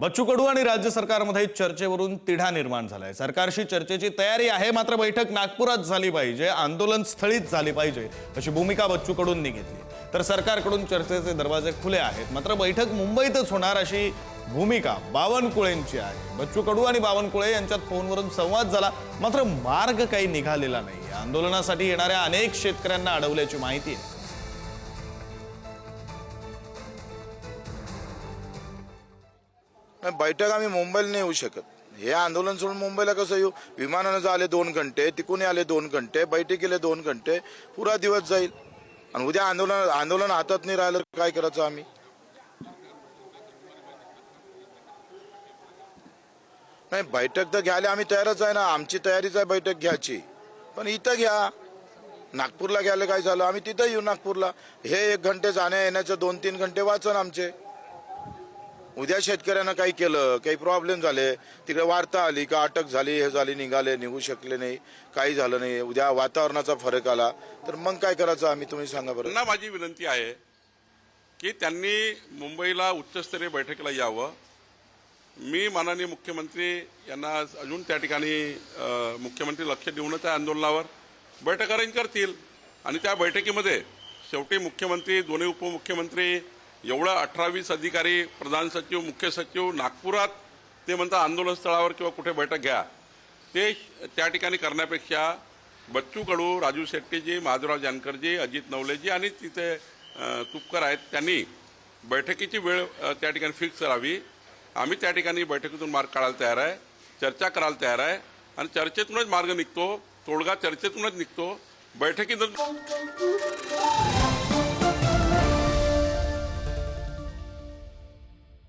बच्चू कडू आणि राज्य सरकारमध्ये चर्चेवरून तिढा निर्माण झालाय. सरकारशी चर्चेची तयारी आहे मात्र बैठक नागपुरात झाली पाहिजे आंदोलन स्थळीच झाली पाहिजे अशी भूमिका बच्चू कडूंनी घेतली. तर सरकारकडून चर्चेचे दरवाजे खुले आहेत मात्र बैठक मुंबईतच होणार अशी भूमिका बावनकुळेंची आहे. बच्चू कडू आणि बावनकुळे यांच्यात फोनवरून संवाद झाला मात्र मार्ग काही निघालेला नाही आंदोलनासाठी येणाऱ्या अनेक शेतकऱ्यांना अडवल्याची माहिती आहे. नाही, बैठक आम्ही मुंबईला नाही येऊ शकत. हे आंदोलन सोडून मुंबईला कसं येऊ? विमानानं आले दोन घंटे तिकून आले दोन घंटे बैठकीले दोन घंटे पुरा दिवस जाईल. आणि उद्या आंदोलन आंदोलन हातात नाही राहिलं काय करायचं आम्ही? नाही बैठक तर घ्यायला आम्ही तयारच आहे ना. आमची तयारीच आहे बैठक घ्यायची. पण इथं घ्या. नागपूरला घ्यायला काय झालं? आम्ही तिथं येऊ नागपूरला. हे एक घंटे जाण्या येण्याचे दोन तीन घंटे वाचन आमचे. उद्या शेतकऱ्यांना काही केलं काही प्रॉब्लेम झाले तिकडे वार्ता आली का अटक झाली हे झाली निघाले निघू शकले नाही काही झालं नाही उद्या वातावरणाचा फरक आला तर मग काय करायचं आम्ही तुम्ही सांगा बरं. ना माझी विनंती आहे की त्यांनी मुंबईला उच्चस्तरीय बैठकीला यावं. मी माननीय मुख्यमंत्री यांना अजून त्या ठिकाणी मुख्यमंत्री लक्ष देऊनच त्या आंदोलनावर. बैठक अरेंज करतील. आणि त्या बैठकीमध्ये शेवटी मुख्यमंत्री दोन्ही उपमुख्यमंत्री एवढं अठरावीस अधिकारी प्रधान सचिव मुख्य सचिव नागपुरात ते म्हणतात आंदोलन स्थळावर किंवा कुठे बैठक घ्या. ते त्या ठिकाणी करण्यापेक्षा बच्चू कडू राजू शेट्टीजी माधुराव जानकरजी अजित नवलेजी आणि तिथे तुपकर आहेत त्यांनी बैठकीची वेळ त्या ठिकाणी फिक्स करावी. आम्ही त्या ठिकाणी बैठकीतून मार्ग काढायला तयार आहे चर्चा करायला तयार आहे आणि चर्चेतूनच मार्ग निघतो तोडगा चर्चेतूनच निघतो. बैठकीतून